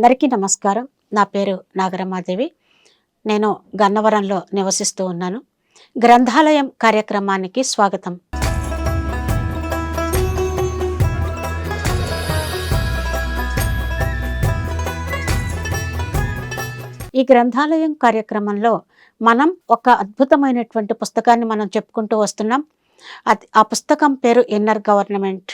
అందరికీ నమస్కారం. నా పేరు నాగరమాదేవి. నేను గన్నవరంలో నివసిస్తూ ఉన్నాను. గ్రంథాలయం కార్యక్రమానికి స్వాగతం. ఈ గ్రంథాలయం కార్యక్రమంలో మనం ఒక అద్భుతమైనటువంటి పుస్తకాన్ని మనం చెప్పుకుంటూ వస్తున్నాం. అది ఆ పుస్తకం పేరు ఇన్నర్ గవర్నమెంట్.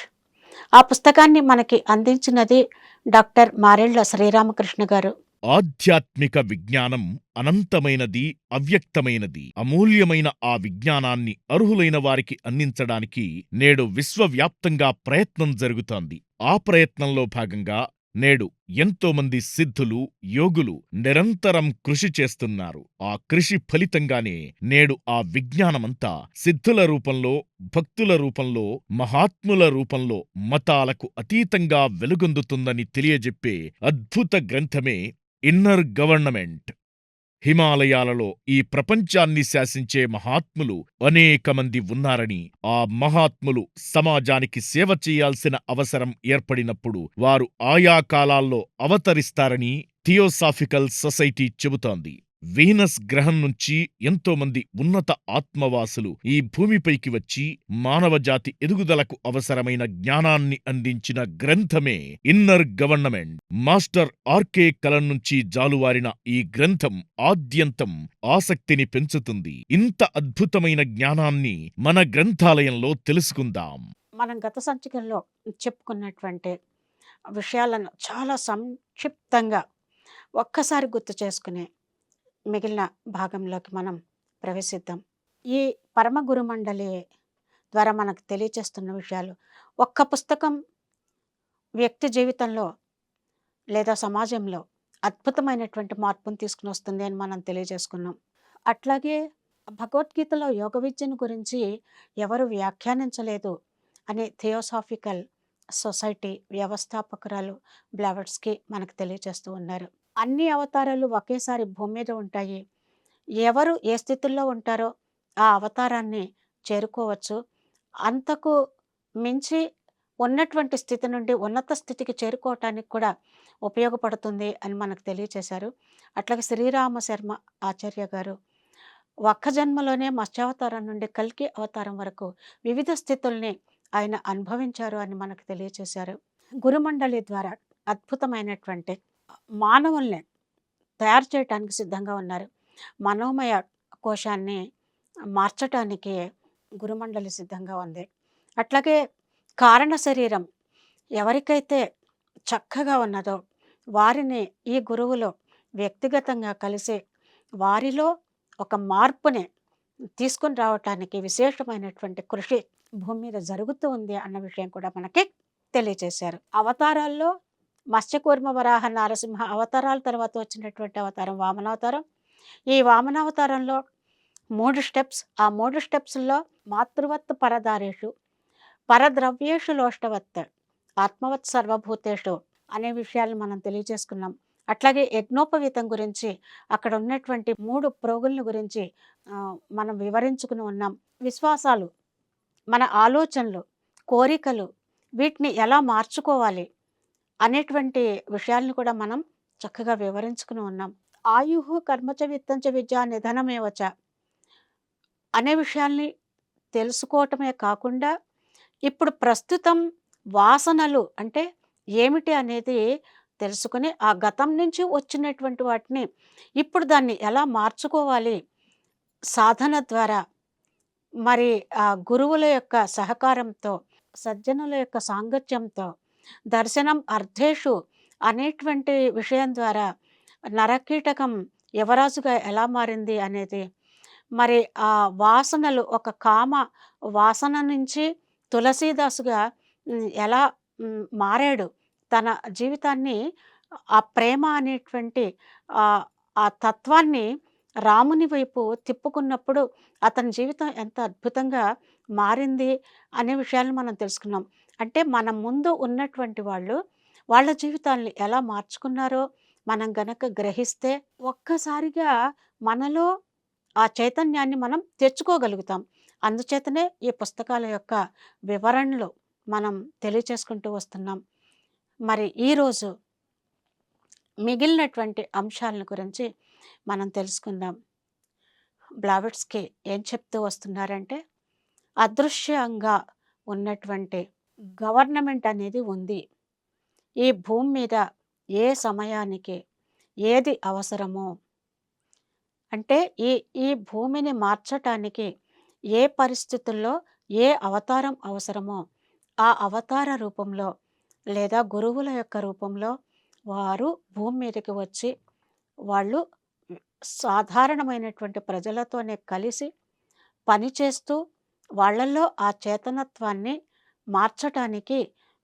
ఆ పుస్తకాన్ని మనకి అందించినది డాక్టర్ మారెళ్ళ శ్రీరామకృష్ణ గారు. ఆధ్యాత్మిక విజ్ఞానం అనంతమైనది అవ్యక్తమైనది. అమూల్యమైన ఆ విజ్ఞానాన్ని అర్హులైన వారికి అందించడానికి నేడు విశ్వవ్యాప్తంగా ప్రయత్నం జరుగుతోంది. ఆ ప్రయత్నంలో భాగంగా నేడు ఎంతోమంది సిద్ధులు యోగులు నిరంతరం కృషి చేస్తున్నారు. ఆ కృషి ఫలితంగానే నేడు ఆ విజ్ఞానమంతా సిద్ధుల రూపంలో భక్తుల రూపంలో మహాత్ముల రూపంలో మతాలకు అతీతంగా వెలుగొందుతుందని తెలియజెప్పే అద్భుత గ్రంథమే ఇన్నర్ గవర్నమెంట్. హిమాలయాలలో ఈ ప్రపంచాన్ని శాసించే మహాత్ములు అనేక మంది ఉన్నారని ఆ మహాత్ములు సమాజానికి సేవ చేయాల్సిన అవసరం ఏర్పడినప్పుడు వారు ఆయా కాలాల్లో అవతరిస్తారని థియోసాఫికల్ సొసైటీ చెబుతోంది. వీనస్ గ్రహం నుంచి ఎంతోమంది ఉన్నత ఆత్మవాసులు ఈ భూమిపైకి వచ్చి మానవజాతి ఎదుగుదలకు అవసరమైన జ్ఞానాన్ని అందించిన గ్రంథమే ఇన్నర్ గవర్నమెంట్. మాస్టర్ ఆర్కే కలం నుంచి జాలువారిన ఈ గ్రంథం ఆద్యంతం ఆసక్తిని పెంచుతుంది. ఇంత అద్భుతమైన జ్ఞానాన్ని మన గ్రంథాలయంలో తెలుసుకుందాం. మనం గత సంచికల్లో చెప్పుకున్నటువంటి విషయాలను చాలా సంక్షిప్తంగా ఒక్కసారి గుర్తు చేసుకునే మిగిలిన భాగంలోకి మనం ప్రవేశిద్దాం. ఈ పరమ గురు మండలి ద్వారా మనకు తెలియచేస్తున్న విషయాలు ఒక్క పుస్తకం వ్యక్తి జీవితంలో లేదా సమాజంలో అద్భుతమైనటువంటి మార్పును తీసుకుని వస్తుంది అని మనం తెలియజేసుకున్నాం. అట్లాగే భగవద్గీతలో యోగ విద్యను గురించి ఎవరు వ్యాఖ్యానించలేదు అని థియోసాఫికల్ సొసైటీ వ్యవస్థాపకురాలు బ్లావర్స్కి మనకు తెలియజేస్తూ ఉన్నారు. అన్ని అవతారాలు ఒకేసారి భూమి మీద ఉంటాయి. ఎవరు ఏ స్థితిలో ఉంటారో ఆ అవతారాన్ని చేరుకోవచ్చు. అంతకు మించి ఉన్నటువంటి స్థితి నుండి ఉన్నత స్థితికి చేరుకోవటానికి కూడా ఉపయోగపడుతుంది అని మనకు తెలియచేశారు. అట్లాగే శ్రీరామ శర్మ ఆచార్య గారు ఒక్క జన్మలోనే మత్స్యావతారం నుండి కల్కి అవతారం వరకు వివిధ స్థితుల్ని ఆయన అనుభవించారు అని మనకు తెలియచేశారు. గురుమండలి ద్వారా అద్భుతమైనటువంటి మానవుల్ని తయారు చేయటానికి సిద్ధంగా ఉన్నారు. మనోమయ కోశాన్ని మార్చటానికి గురుమండలి సిద్ధంగా ఉంది. అట్లాగే కారణ శరీరం ఎవరికైతే చక్కగా ఉన్నదో వారిని ఈ గురువులో వ్యక్తిగతంగా కలిసి వారిలో ఒక మార్పుని తీసుకొని రావటానికి విశేషమైనటువంటి కృషి భూమి మీద జరుగుతూ ఉంది అన్న విషయం కూడా మనకి తెలియజేశారు అవతారాల్లో మత్స్యకూర్మ వరాహ నారసింహ అవతారాల తర్వాత వచ్చినటువంటి అవతారం వామనావతారం. ఈ వామనావతారంలో మూడు స్టెప్స్. ఆ మూడు స్టెప్స్లో మాతృవత్ పరదారేషు పరద్రవ్యేషు లోష్టవత్ ఆత్మవత్ సర్వభూతేషు అనే విషయాలను మనం తెలియజేసుకున్నాం. అట్లాగే యజ్ఞోపవీతం గురించి అక్కడ ఉన్నటువంటి మూడు ప్రోగుల గురించి మనం వివరించుకుని ఉన్నాం. విశ్వాసాలు మన ఆలోచనలు కోరికలు వీటిని ఎలా మార్చుకోవాలి అనేటువంటి విషయాలను కూడా మనం చక్కగా వివరించుకుని ఉన్నాం. ఆయుహు కర్మచ విత్తంచ విద్య నిధనమేవచ అనే విషయాల్ని తెలుసుకోవటమే కాకుండా ఇప్పుడు ప్రస్తుతం వాసనలు అంటే ఏమిటి అనేది తెలుసుకుని ఆ గతం నుంచి వచ్చినటువంటి వాటిని ఇప్పుడు దాన్ని ఎలా మార్చుకోవాలి? సాధన ద్వారా మరి ఆ గురువుల యొక్క సహకారంతో సజ్జనుల యొక్క సాంగత్యంతో దర్శనం అర్థేషు అనేటువంటి విషయం ద్వారా నరకీటకం యువరాజుగా ఎలా మారింది అనేది. మరి ఆ వాసనలు ఒక కామ వాసన నుంచి తులసీదాసుగా ఎలా మారాడు తన జీవితాన్ని ఆ ప్రేమ అనేటువంటి ఆ తత్వాన్ని రాముని వైపు తిప్పుకున్నప్పుడు అతని జీవితం ఎంత అద్భుతంగా మారింది అనే విషయాలను మనం తెలుసుకున్నాం. అంటే మన ముందు ఉన్నటువంటి వాళ్ళు వాళ్ళ జీవితాల్ని ఎలా మార్చుకున్నారో మనం గనక గ్రహిస్తే ఒక్కసారిగా మనలో ఆ చైతన్యాన్ని మనం తెచ్చుకోగలుగుతాం. అందుచేతనే ఈ పుస్తకాల యొక్క వివరణలు మనం తెలియచేసుకుంటూ వస్తున్నాం. మరి ఈరోజు మిగిలినటువంటి అంశాలను గురించి మనం తెలుసుకుందాం. బ్లావెట్స్కి ఏం చెప్తూ వస్తున్నారంటే అదృశ్యంగా ఉన్నటువంటి గవర్నమెంట్ అనేది ఉంది. ఈ భూమి మీద ఏ సమయానికి ఏది అవసరమో అంటే ఈ ఈ భూమిని మార్చటానికి ఏ పరిస్థితుల్లో ఏ అవతారం అవసరమో ఆ అవతార రూపంలో లేదా గురువుల యొక్క రూపంలో వారు భూమి మీదకి వచ్చి వాళ్ళు సాధారణమైనటువంటి ప్రజలతోనే కలిసి పనిచేస్తూ వాళ్ళల్లో ఆ చేతనత్వాన్ని మార్చటానికి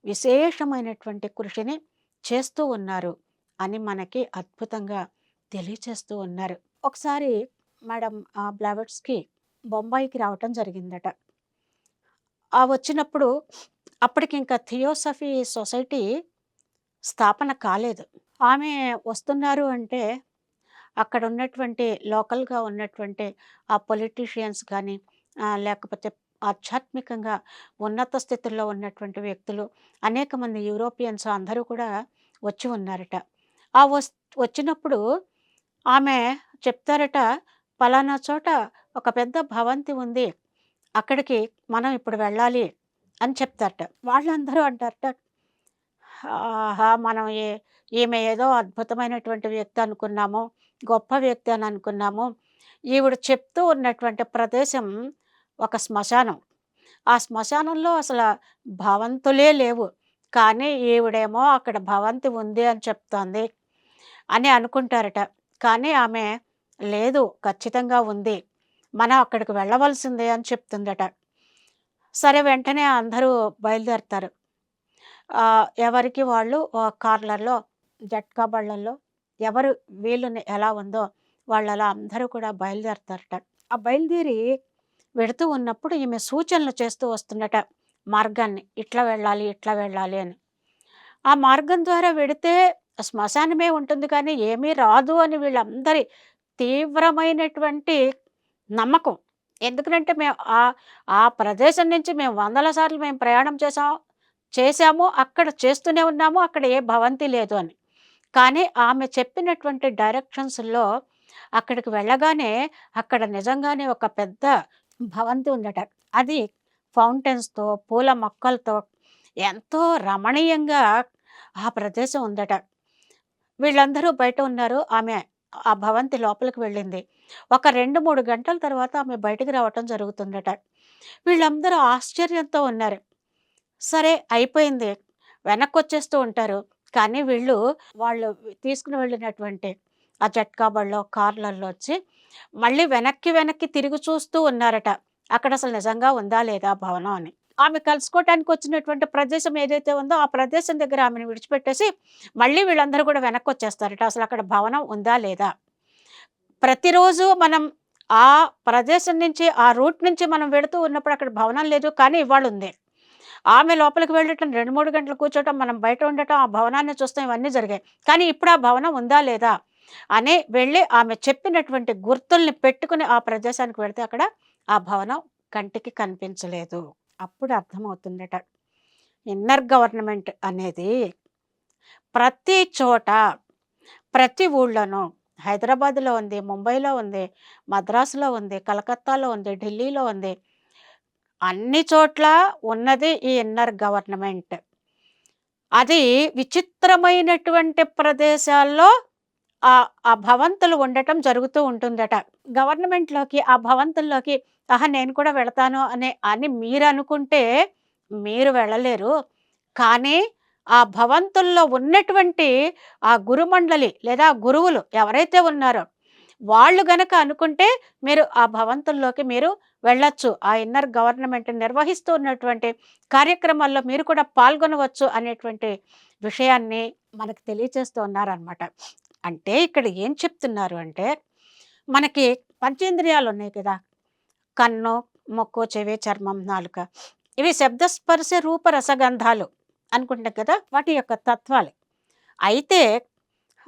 విశేషమైనటువంటి కృషిని చేస్తూ ఉన్నారు అని మనకి అద్భుతంగా తెలియచేస్తూ ఉన్నారు. ఒకసారి మేడం ఆ బ్లావెట్స్కి బొంబాయికి రావటం జరిగిందట. ఆ వచ్చినప్పుడు అప్పటికి ఇంకా థియోసఫీ సొసైటీ స్థాపన కాలేదు. ఆమె వస్తున్నారు అంటే అక్కడ ఉన్నటువంటి లోకల్గా ఉన్నటువంటి ఆ పొలిటీషియన్స్ కానీ లేకపోతే ఆధ్యాత్మికంగా ఉన్నత స్థితిలో ఉన్నటువంటి వ్యక్తులు అనేక మంది యూరోపియన్స్ అందరూ కూడా వచ్చి ఉన్నారట. ఆ వస్ వచ్చినప్పుడు ఆమె చెప్తారట పలానా చోట ఒక పెద్ద భవంతి ఉంది. అక్కడికి మనం ఇప్పుడు వెళ్ళాలి అని చెప్తారట. వాళ్ళందరూ అంటారట ఆహా మనం ఏ ఈమె ఏదో అద్భుతమైనటువంటి వ్యక్తి అనుకున్నాము గొప్ప వ్యక్తి అని అనుకున్నాము. ఈవిడ చెప్తూ ఉన్నటువంటి ప్రదేశం ఒక శ్మశానం. ఆ శ్మశానంలో అసలు భవంతులే లేవు. కానీ ఈవిడేమో అక్కడ భవంతి ఉంది అని చెప్తోంది అని అనుకుంటారట. కానీ ఆమె లేదు ఖచ్చితంగా ఉంది. మనం అక్కడికి వెళ్ళవలసిందే అని చెప్తుందట. సరే వెంటనే అందరూ బయలుదేరుతారు. ఎవరికి వాళ్ళు కార్లర్లో జట్కా బళ్ళల్లో ఎవరు వీలుని ఎలా ఉందో వాళ్ళు అలా అందరూ కూడా బయలుదేరుతారట. ఆ బయలుదేరి వెడుతూ ఉన్నప్పుడు ఈమె సూచనలు చేస్తూ వస్తుందట మార్గాన్ని ఇట్లా వెళ్ళాలి ఇట్లా వెళ్ళాలి అని. ఆ మార్గం ద్వారా వెడితే శ్మశానమే ఉంటుంది కానీ ఏమీ రాదు అని వీళ్ళందరి తీవ్రమైనటువంటి నమ్మకం. ఎందుకంటే మేము ఆ ఆ ప్రదేశం నుంచి మేము వందల సార్లు మేము ప్రయాణం చేసాం చేశాము అక్కడ చేస్తూనే ఉన్నాము అక్కడ ఏ భవంతి లేదు అని. కానీ ఆమె చెప్పినటువంటి డైరెక్షన్స్లో అక్కడికి వెళ్ళగానే అక్కడ నిజంగానే ఒక పెద్ద భవంతి ఉందట. అది ఫౌంటైన్స్తో పూల మొక్కలతో ఎంతో రమణీయంగా ఆ ప్రదేశం ఉందట. వీళ్ళందరూ బయట ఉన్నారు. ఆమె ఆ భవంతి లోపలికి వెళ్ళింది. ఒక రెండు మూడు గంటల తర్వాత ఆమె బయటకు రావటం జరుగుతుందట. వీళ్ళందరూ ఆశ్చర్యంతో ఉన్నారు. సరే అయిపోయింది. వెనక్కి వచ్చేస్తూ ఉంటారు. కానీ వీళ్ళు వాళ్ళు తీసుకుని వెళ్ళినటువంటి ఆ జట్కా బళ్ళలో కార్లలో వచ్చి మళ్ళీ వెనక్కి వెనక్కి తిరిగి చూస్తూ ఉన్నారట. అక్కడ అసలు నిజంగా ఉందా లేదా భవనం అని. ఆమె కలుసుకోవటానికి వచ్చినటువంటి ప్రదేశం ఏదైతే ఉందో ఆ ప్రదేశం దగ్గర ఆమెను విడిచిపెట్టేసి మళ్ళీ వీళ్ళందరూ కూడా వెనక్కి వచ్చేస్తారట అసలు అక్కడ భవనం ఉందా లేదా? ప్రతిరోజు మనం ఆ ప్రదేశం నుంచి ఆ రూట్ నుంచి మనం వెళుతూ ఉన్నప్పుడు అక్కడ భవనం లేదు కానీ ఇవాళ ఉంది. ఆమె లోపలికి వెళ్ళటం రెండు మూడు గంటలు కూర్చోటం మనం బయట ఉండటం ఆ భవనాన్ని చూస్తాం ఇవన్నీ జరిగాయి. కానీ ఇప్పుడు ఆ భవనం ఉందా లేదా? అనే వెళ్ళి ఆమె చెప్పినటువంటి గుర్తుల్ని పెట్టుకుని ఆ ప్రదేశానికి వెళితే అక్కడ ఆ భవనం కంటికి కనిపించలేదు. అప్పుడు అర్థమవుతుందట. ఇన్నర్ గవర్నమెంట్ అనేది ప్రతి చోట ప్రతి ఊళ్ళోనూ హైదరాబాద్లో ఉంది ముంబైలో ఉంది మద్రాసులో ఉంది కలకత్తాలో ఉంది ఢిల్లీలో ఉంది అన్ని చోట్ల ఉన్నది ఈ ఇన్నర్ గవర్నమెంట్. అది విచిత్రమైనటువంటి ప్రదేశాల్లో ఆ ఆ భవంతులు ఉండటం జరుగుతూ ఉంటుందట. గవర్నమెంట్లోకి ఆ భవంతుల్లోకి ఆహా నేను కూడా వెళతాను అనే అని మీరు అనుకుంటే మీరు వెళ్ళలేరు. కానీ ఆ భవంతుల్లో ఉన్నటువంటి ఆ గురుమండలి లేదా గురువులు ఎవరైతే ఉన్నారో వాళ్ళు గనక అనుకుంటే మీరు ఆ భవంతుల్లోకి మీరు వెళ్ళొచ్చు. ఆ ఇన్నర్ గవర్నమెంట్ నిర్వహిస్తూ ఉన్నటువంటి కార్యక్రమాల్లో మీరు కూడా పాల్గొనవచ్చు అనేటువంటి విషయాన్ని మనకు తెలియచేస్తూ ఉన్నారనమాట అంటే ఇక్కడ ఏం చెప్తున్నారు అంటే మనకి పంచేంద్రియాలు ఉన్నాయి కదా. కన్ను మొక్కు చెవి చర్మం నాలుక. ఇవి శబ్దస్పర్శ రూప రసగంధాలు అనుకుంటాం కదా వాటి యొక్క తత్వాలు. అయితే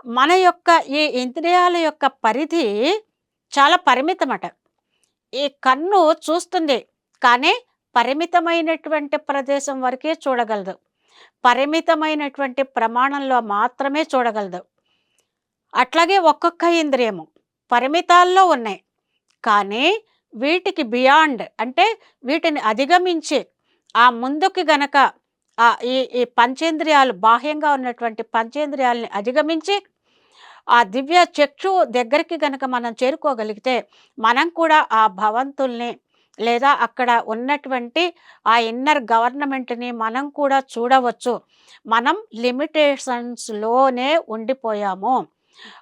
మన యొక్క ఈ ఇంద్రియాల యొక్క పరిధి చాలా పరిమితమట. ఈ కన్ను చూస్తుంది కానీ పరిమితమైనటువంటి ప్రదేశం వరకే చూడగలదు. పరిమితమైనటువంటి ప్రమాణంలో మాత్రమే చూడగలదు. అట్లాగే ఒక్కొక్క ఇంద్రియము పరిమితాల్లో ఉన్నాయి. కానీ వీటికి బియాండ్ అంటే వీటిని అధిగమించి ఆ ముందుకి గనక ఆ ఈ ఈ పంచేంద్రియాలు బాహ్యంగా ఉన్నటువంటి పంచేంద్రియాలని అధిగమించి ఆ దివ్య చక్షు దగ్గరికి గనక మనం చేరుకోగలిగితే మనం కూడా ఆ భవంతుల్ని లేదా అక్కడ ఉన్నటువంటి ఆ ఇన్నర్ గవర్నమెంట్ని మనం కూడా చూడవచ్చు. మనం లిమిటేషన్స్లోనే ఉండిపోయాము.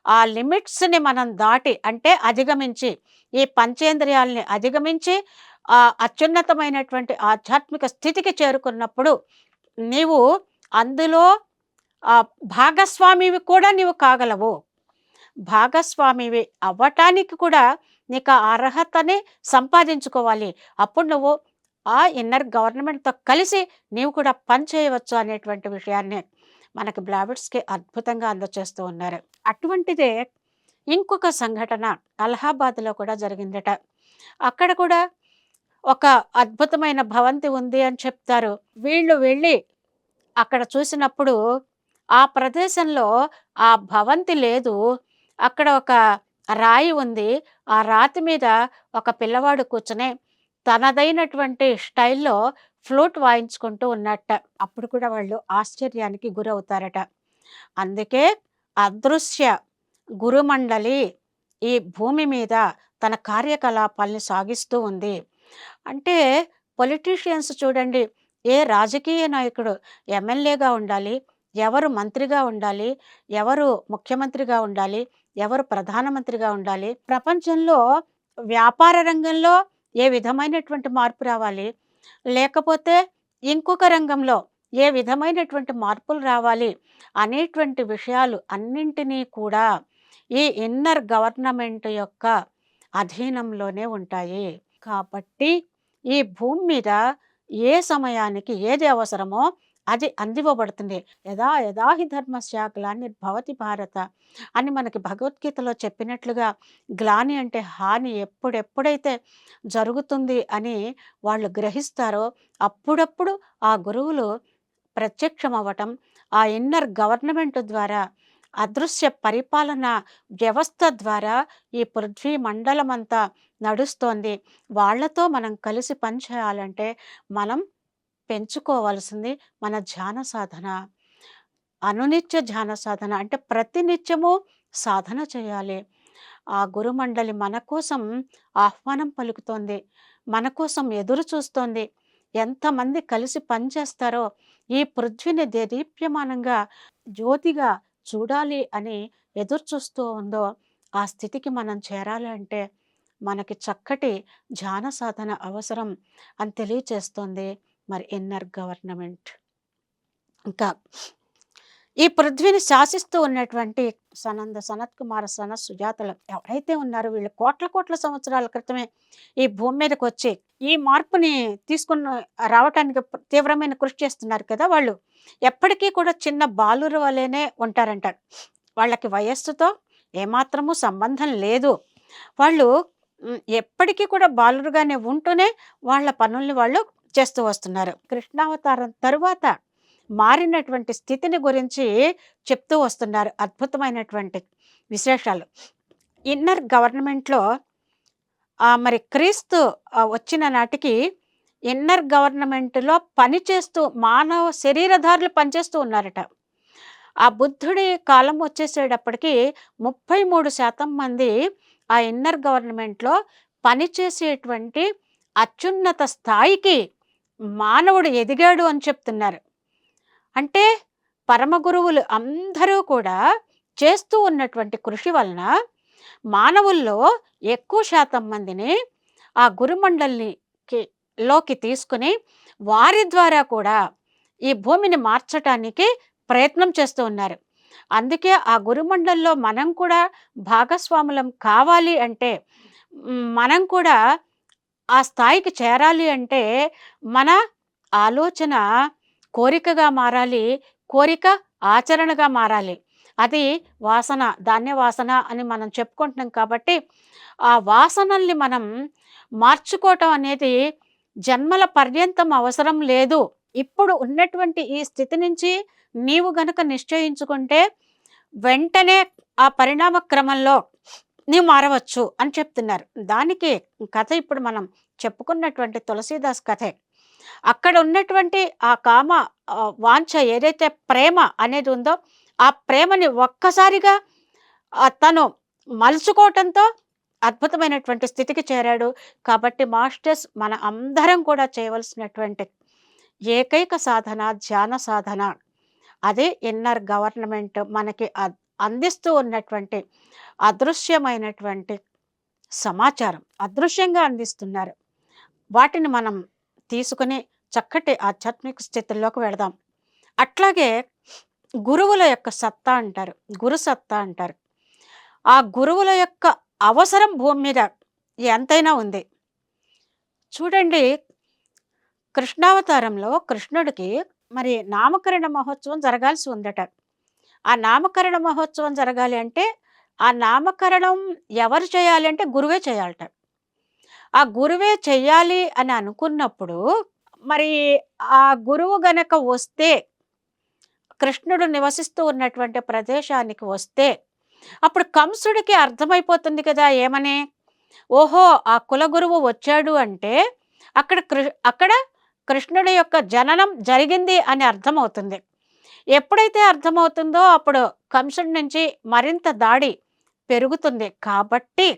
ఆ లిమిట్స్ని మనం దాటి అంటే అధిగమించి ఈ పంచేంద్రియాలని అధిగమించి ఆ అత్యున్నతమైనటువంటి ఆధ్యాత్మిక స్థితికి చేరుకున్నప్పుడు నీవు అందులో భాగస్వామివి కూడా నీవు కాగలవు. భాగస్వామివి అవ్వటానికి కూడా నీకు ఆ అర్హతని సంపాదించుకోవాలి. అప్పుడు నువ్వు ఆ ఇన్నర్ గవర్నమెంట్తో కలిసి నీవు కూడా పని చేయవచ్చు అనేటువంటి విషయాన్ని మనకి బ్లాబిట్స్కి అద్భుతంగా అందచేస్తూ ఉన్నారు. అటువంటిదే ఇంకొక సంఘటన అలహాబాద్లో కూడా జరిగిందట. అక్కడ కూడా ఒక అద్భుతమైన భవంతి ఉంది అని చెప్తారు. వీళ్ళు వెళ్ళి అక్కడ చూసినప్పుడు ఆ ప్రదేశంలో ఆ భవంతి లేదు. అక్కడ ఒక రాయి ఉంది. ఆ రాతి మీద ఒక పిల్లవాడు కూర్చుని తనదైనటువంటి స్టైల్లో ఫ్లూట్ వాయించుకుంటూ ఉన్నట్ట. అప్పుడు కూడా వాళ్ళు ఆశ్చర్యానికి గురవుతారట. అందుకే అదృశ్య గురుమండలి ఈ భూమి మీద తన కార్యకలాపాల్ని సాగిస్తూ ఉంది. అంటే పొలిటీషియన్స్ చూడండి ఏ రాజకీయ నాయకుడు ఎమ్మెల్యేగా ఉండాలి ఎవరు మంత్రిగా ఉండాలి ఎవరు ముఖ్యమంత్రిగా ఉండాలి ఎవరు ప్రధానమంత్రిగా ఉండాలి ప్రపంచంలో వ్యాపార రంగంలో ఏ విధమైనటువంటి మార్పు రావాలి లేకపోతే ఇంకొక రంగంలో ఏ విధమైనటువంటి మార్పులు రావాలి అనేటువంటి విషయాలు అన్నింటినీ కూడా ఈ ఇన్నర్ గవర్నమెంట్ యొక్క అధీనంలోనే ఉంటాయి. కాబట్టి ఈ భూమి మీద ఏ సమయానికి ఏది అవసరమో అది అందివ్వబడుతుంది. యథా యథాహి ధర్మస్య గ్లానిర్భవతి భారత అని మనకి భగవద్గీతలో చెప్పినట్లుగా గ్లాని అంటే హాని ఎప్పుడెప్పుడైతే జరుగుతుంది అని వాళ్ళు గ్రహిస్తారో అప్పుడప్పుడు ఆ గురువులు ప్రత్యక్షం అవ్వటం ఆ ఇన్నర్ గవర్నమెంట్ ద్వారా అదృశ్య పరిపాలన వ్యవస్థ ద్వారా ఈ పృథ్వీ మండలం అంతా నడుస్తోంది. వాళ్ళతో మనం కలిసి పనిచేయాలంటే మనం పెంచుకోవాల్సింది మన ధ్యాన సాధన. అనునిత్య ధ్యాన సాధన అంటే ప్రతినిత్యము సాధన చేయాలి. ఆ గురుమండలి మన కోసం ఆహ్వానం పలుకుతోంది మన కోసం ఎదురు చూస్తోంది. ఎంతమంది కలిసి పనిచేస్తారో ఈ పృథ్వీని దేదీప్యమానంగా జ్యోతిగా చూడాలి అని ఎదురు చూస్తూ ఉందో ఆ స్థితికి మనం చేరాలి అంటే మనకి చక్కటి ధ్యాన సాధన అవసరం అని తెలియచేస్తోంది. మరి ఎన్ఆర్ గవర్నమెంట్ ఇంకా ఈ పృథ్వీని శాసిస్తూ ఉన్నటువంటి సనంద సనత్ కుమార సన సుజాతలు ఎవరైతే ఉన్నారో వీళ్ళు కోట్ల కోట్ల సంవత్సరాల క్రితమే ఈ భూమి మీదకి వచ్చి ఈ మార్పుని తీసుకున్న రావటానికి తీవ్రమైన కృషి చేస్తున్నారు కదా వాళ్ళు. ఎప్పటికీ కూడా చిన్న బాలుర వలెనే ఉంటారంట వాళ్ళకి వయస్సుతో ఏమాత్రము సంబంధం లేదు. వాళ్ళు ఎప్పటికీ కూడా బాలురుగానే ఉంటూనే వాళ్ళ పనుల్ని వాళ్ళు చేస్తూ వస్తున్నారు. కృష్ణావతారం తరువాత మారినటువంటి స్థితిని గురించి చెప్తూ వస్తున్నారు అద్భుతమైనటువంటి విశేషాలు. ఇన్నర్ గవర్నమెంట్లో మరి క్రీస్తు వచ్చిన నాటికి ఇన్నర్ గవర్నమెంట్లో పనిచేస్తూ మానవ శరీరధారులు పనిచేస్తూ ఉన్నారట. ఆ బుద్ధుడి కాలం వచ్చేసేటప్పటికి ముప్పై మూడు శాతం మంది ఆ ఇన్నర్ గవర్నమెంట్లో పనిచేసేటువంటి అత్యున్నత స్థాయికి మానవుడు ఎదిగాడు అని చెప్తున్నారు. అంటే పరమగురువులు అందరూ కూడా చేస్తూ ఉన్నటువంటి కృషి వలన మానవుల్లో ఎక్కువ శాతం మందిని ఆ గురుమండలికి లోకి తీసుకుని వారి ద్వారా కూడా ఈ భూమిని మార్చటానికి ప్రయత్నం చేస్తూ ఉన్నారు. అందుకే ఆ గురుమండల్లో మనం కూడా భాగస్వాములం కావాలి అంటే మనం కూడా ఆ స్థాయికి చేరాలి అంటే మన ఆలోచన కోరికగా మారాలి కోరిక ఆచరణగా మారాలి. అది వాసన ధాన్య వాసన అని మనం చెప్పుకుంటున్నాం కాబట్టి ఆ వాసనల్ని మనం మార్చుకోవటం అనేది జన్మల పర్యంతం అవసరం లేదు. ఇప్పుడు ఉన్నటువంటి ఈ స్థితి నుంచి నీవు గనక నిశ్చయించుకుంటే వెంటనే ఆ పరిణామ క్రమంలో నీవు మారవచ్చు అని చెప్తున్నారు. దానికి కథ ఇప్పుడు మనం చెప్పుకున్నటువంటి తులసీదాస్ కథే. అక్కడ ఉన్నటువంటి ఆ కామ వాంఛ ఏదైతే ప్రేమ అనేది ఉందో ఆ ప్రేమని ఒక్కసారిగా తను మలుచుకోవటంతో అద్భుతమైనటువంటి స్థితికి చేరాడు. కాబట్టి మాస్టర్స్ మన అందరం కూడా చేయవలసినటువంటి ఏకైక సాధన ధ్యాన సాధన. అదే ఇన్నర్ గవర్నమెంట్ మనకి అద్ అందిస్తూ ఉన్నటువంటి అదృశ్యమైనటువంటి సమాచారం అదృశ్యంగా అందిస్తున్నారు. వాటిని మనం తీసుకుని చక్కటి ఆధ్యాత్మిక స్థితిలోకి వెళదాం. అట్లాగే గురువుల యొక్క సత్తా అంటారు గురు సత్తా అంటారు. ఆ గురువుల యొక్క అవసరం భూమి మీద ఎంతైనా ఉంది. చూడండి కృష్ణావతారంలో కృష్ణుడికి మరి నామకరణ మహోత్సవం జరగాల్సి ఉందట. ఆ నామకరణ మహోత్సవం జరగాలి అంటే ఆ నామకరణం ఎవరు చేయాలి అంటే గురువే చేయాలట. ఆ గురువే చెయ్యాలి అని అనుకున్నప్పుడు మరి ఆ గురువు గనక వస్తే కృష్ణుడు నివసిస్తూ ఉన్నటువంటి ప్రదేశానికి వస్తే అప్పుడు కంసుడికి అర్థమైపోతుంది కదా ఏమని? ఓహో ఆ కులగురువు వచ్చాడు అంటే అక్కడ కృ అక్కడ కృష్ణుడి యొక్క జననం జరిగింది అని అర్థమవుతుంది. ఎప్పుడైతే అర్థమవుతుందో అప్పుడు కంసుడి నుంచి మరింత దాడి పెరుగుతుంది. కాబట్టి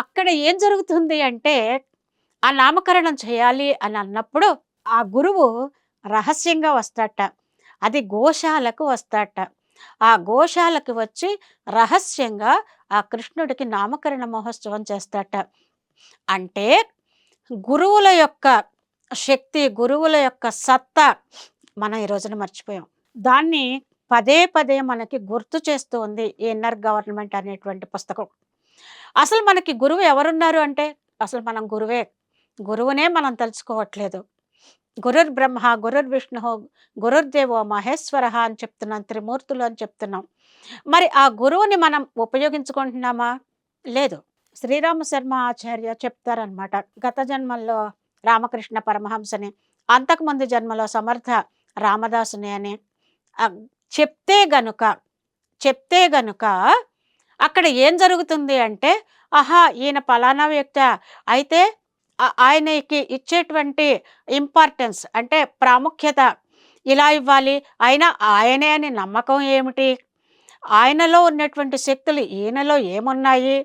అక్కడ ఏం జరుగుతుంది అంటే ఆ నామకరణం చేయాలి అని అన్నప్పుడు ఆ గురువు రహస్యంగా వస్తాట అది గోశాలకు వస్తాట ఆ గోశాలకు వచ్చి రహస్యంగా ఆ కృష్ణుడికి నామకరణ మహోత్సవం చేస్తాట అంటే గురువుల యొక్క శక్తి గురువుల యొక్క సత్తా మనం ఈ రోజున మర్చిపోయాం. దాన్ని పదే పదే మనకి గుర్తు చేస్తూ ఉంది ఈ ఇన్నర్ గవర్నమెంట్ అనేటువంటి పుస్తకం. అసలు మనకి గురువు ఎవరున్నారు అంటే అసలు మనం గురువే. గురువునే మనం తెలుసుకోవట్లేదు. గురుర్ బ్రహ్మ గురుర్ విష్ణు గురుర్దేవో మహేశ్వర అని చెప్తున్నాం త్రిమూర్తులు అని చెప్తున్నాం. మరి ఆ గురువుని మనం ఉపయోగించుకుంటున్నామా? లేదు. శ్రీరామ శర్మ ఆచార్య చెప్తారనమాట గత జన్మల్లో రామకృష్ణ పరమహంసని అంతకుముందు జన్మలో సమర్థ రామదాసుని అని. చెప్తే గనుక చెప్తే గనుక అక్కడ ఏం జరుగుతుంది అంటే ఆహా ఈయన పలానా వ్యక్తి అయితే ఆయనకి ఇచ్చేటువంటి ఇంపార్టెన్స్ అంటే ప్రాముఖ్యత ఇలా ఇవ్వాలి. అయినా ఆయనే అని నమ్మకం ఏమిటి? ఆయనలో ఉన్నటువంటి శక్తులు ఈయనలో ఏమున్నాయి?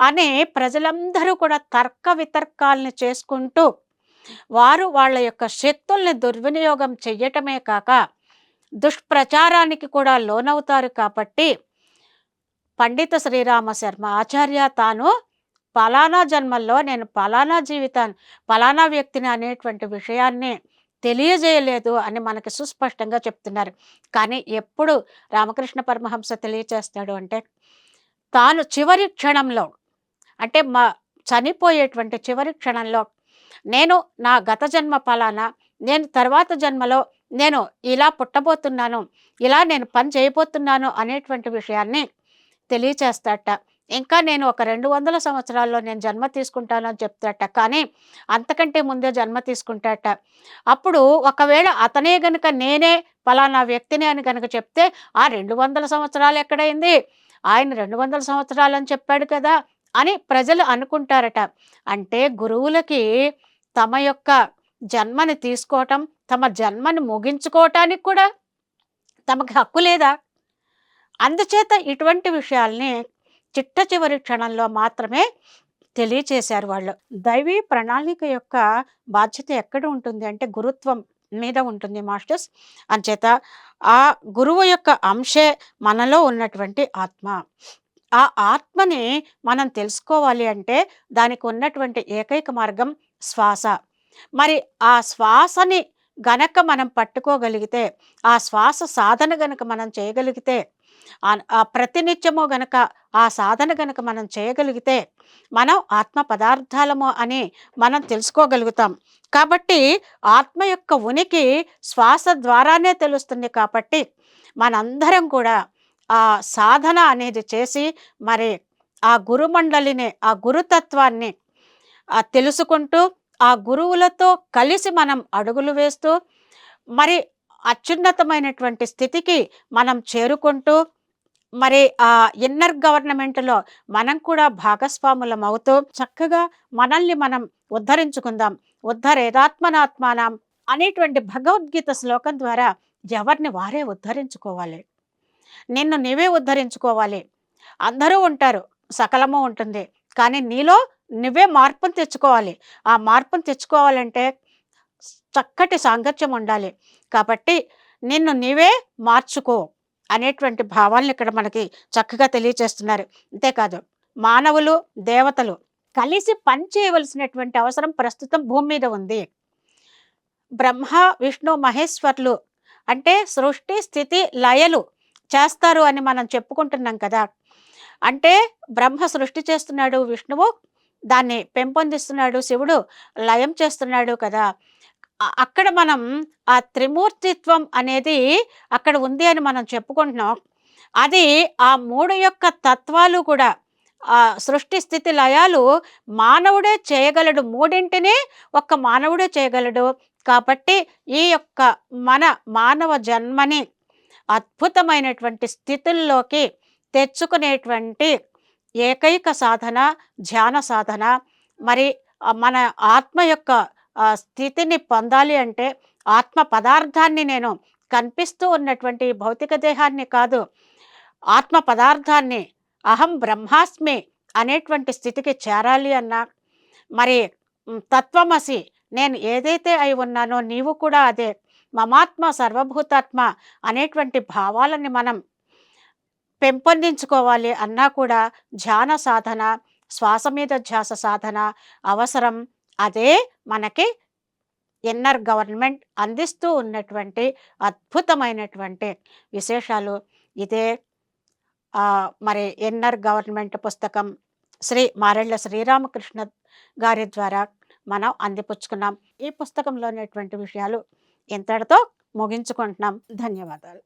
అని ప్రజలందరూ కూడా తర్క వితర్కాలను చేసుకుంటూ వారు వాళ్ళ యొక్క శక్తుల్ని దుర్వినియోగం చెయ్యటమే కాక దుష్ప్రచారానికి కూడా లోనవుతారు కాబట్టి పండిత శ్రీరామ శర్మ ఆచార్య తాను పలానా జన్మల్లో నేను పలానా జీవితాన్ని పలానా వ్యక్తిని అనేటువంటి విషయాన్ని తెలియజేయలేదు అని మనకి సుస్పష్టంగా చెప్తున్నారు. కానీ ఎప్పుడు రామకృష్ణ పరమహంస తెలియచేస్తాడు అంటే తాను చివరి క్షణంలో అంటే మా చనిపోయేటువంటి చివరి క్షణంలో నేను నా గత జన్మ పలానా నేను తర్వాత జన్మలో నేను ఇలా పుట్టబోతున్నాను ఇలా నేను పని చేయబోతున్నాను అనేటువంటి విషయాన్ని తెలియచేస్తాట. ఇంకా నేను ఒక రెండు వందల సంవత్సరాల్లో నేను జన్మ తీసుకుంటాను అని చెప్తాట. కానీ అంతకంటే ముందే జన్మ తీసుకుంటాట. అప్పుడు ఒకవేళ అతనే గనుక నేనే ఫలానా వ్యక్తిని అని కనుక చెప్తే ఆ రెండు వందల సంవత్సరాలు ఎక్కడైంది? ఆయన రెండు వందల సంవత్సరాలు అని చెప్పాడు కదా అని ప్రజలు అనుకుంటారట. అంటే గురువులకి తమ యొక్క జన్మని తీసుకోవటం తమ జన్మని ముగించుకోవటానికి కూడా తమకి హక్కు లేదా? అందుచేత ఇటువంటి విషయాల్ని చిట్ట చివరి క్షణంలో మాత్రమే తెలియచేశారు వాళ్ళు. దైవీ ప్రణాళిక యొక్క బాధ్యత ఎక్కడ ఉంటుంది అంటే గురుత్వం మీద ఉంటుంది మాస్టర్స్. అంచేత ఆ గురువు యొక్క అంశే మనలో ఉన్నటువంటి ఆత్మ. ఆ ఆత్మని మనం తెలుసుకోవాలి అంటే దానికి ఉన్నటువంటి ఏకైక మార్గం శ్వాస. మరి ఆ శ్వాసని గనక మనం పట్టుకోగలిగితే ఆ శ్వాస సాధన గనక మనం చేయగలిగితే ఆ- ప్రతినిత్యము గనక ఆ సాధన గనక మనం చేయగలిగితే మనం ఆత్మ పదార్థాలము అని మనం తెలుసుకోగలుగుతాం. కాబట్టి ఆత్మ యొక్క ఉనికి శ్వాస ద్వారానే తెలుస్తుంది కాబట్టి మనందరం కూడా ఆ సాధన అనేది చేసి మరి ఆ గురుమండలిని ఆ గురుతత్వాన్ని తెలుసుకుంటూ ఆ గురువులతో కలిసి మనం అడుగులు వేస్తూ మరి అత్యున్నతమైనటువంటి స్థితికి మనం చేరుకుంటూ మరి ఆ ఇన్నర్ గవర్నమెంట్లో మనం కూడా భాగస్వాములం అవుతూ చక్కగా మనల్ని మనం ఉద్ధరించుకుందాం ఉద్ధరేదాత్మనాత్మానం అనేటువంటి భగవద్గీత శ్లోకం ద్వారా ఎవరిని వారే ఉద్ధరించుకోవాలి. నిన్ను నీవే ఉద్ధరించుకోవాలి. అందరూ ఉంటారు సకలము ఉంటుంది కానీ నీలో నువ్వే మార్పును తెచ్చుకోవాలి. ఆ మార్పును తెచ్చుకోవాలంటే చక్కటి సాంగత్యం ఉండాలి. కాబట్టి నిన్ను నీవే మార్చుకో అనేటువంటి భావాలను ఇక్కడ మనకి చక్కగా తెలియచేస్తున్నారు. అంతేకాదు మానవులు దేవతలు కలిసి పని చేయవలసినటువంటి అవసరం ప్రస్తుతం భూమి మీద ఉంది. బ్రహ్మ విష్ణు మహేశ్వర్లు అంటే సృష్టి స్థితి లయలు చేస్తారు అని మనం చెప్పుకుంటున్నాం కదా. అంటే బ్రహ్మ సృష్టి చేస్తున్నాడు విష్ణువు దాన్ని పెంపొందిస్తున్నాడు శివుడు లయం చేస్తున్నాడు కదా. అక్కడ మనం ఆ త్రిమూర్తిత్వం అనేది అక్కడ ఉంది అని మనం చెప్పుకుంటున్నాం. అది ఆ మూడు యొక్క తత్వాలు కూడా ఆ సృష్టి స్థితి లయాలు మానవుడే చేయగలడు. మూడింటిని ఒక్క మానవుడే చేయగలడు. కాబట్టి ఈ యొక్క మన మానవ జన్మని అద్భుతమైనటువంటి స్థితుల్లోకి తెచ్చుకునేటువంటి ఏకైక సాధన ధ్యాన సాధన. మరి మన ఆత్మ యొక్క స్థితిని పొందాలి అంటే ఆత్మ పదార్థాన్ని నేను కనిపిస్తూ ఉన్నటువంటి భౌతిక దేహాన్ని కాదు ఆత్మ పదార్థాన్ని అహం బ్రహ్మాస్మి అనేటువంటి స్థితికి చేరాలి అన్నా మరి తత్వమసి నేను ఏదైతే అయి ఉన్నానో నీవు కూడా అదే మమాత్మ సర్వభూతాత్మ అనేటువంటి భావాలని మనం పెంపొందించుకోవాలి అన్నా కూడా ధ్యాన సాధన శ్వాస మీద ధ్యాస సాధన అవసరం. అదే మనకి ఇన్నర్ గవర్నమెంట్ అందిస్తూ ఉన్నటువంటి అద్భుతమైనటువంటి విశేషాలు. ఇదే మరి ఇన్నర్ గవర్నమెంట్ పుస్తకం శ్రీ మారెళ్ళ శ్రీరామకృష్ణ గారి ద్వారా మనం అందిపుచ్చుకున్నాం. ఈ పుస్తకంలోనేటువంటి విషయాలు ఇంతటితో ముగించుకుంటున్నాం. ధన్యవాదాలు.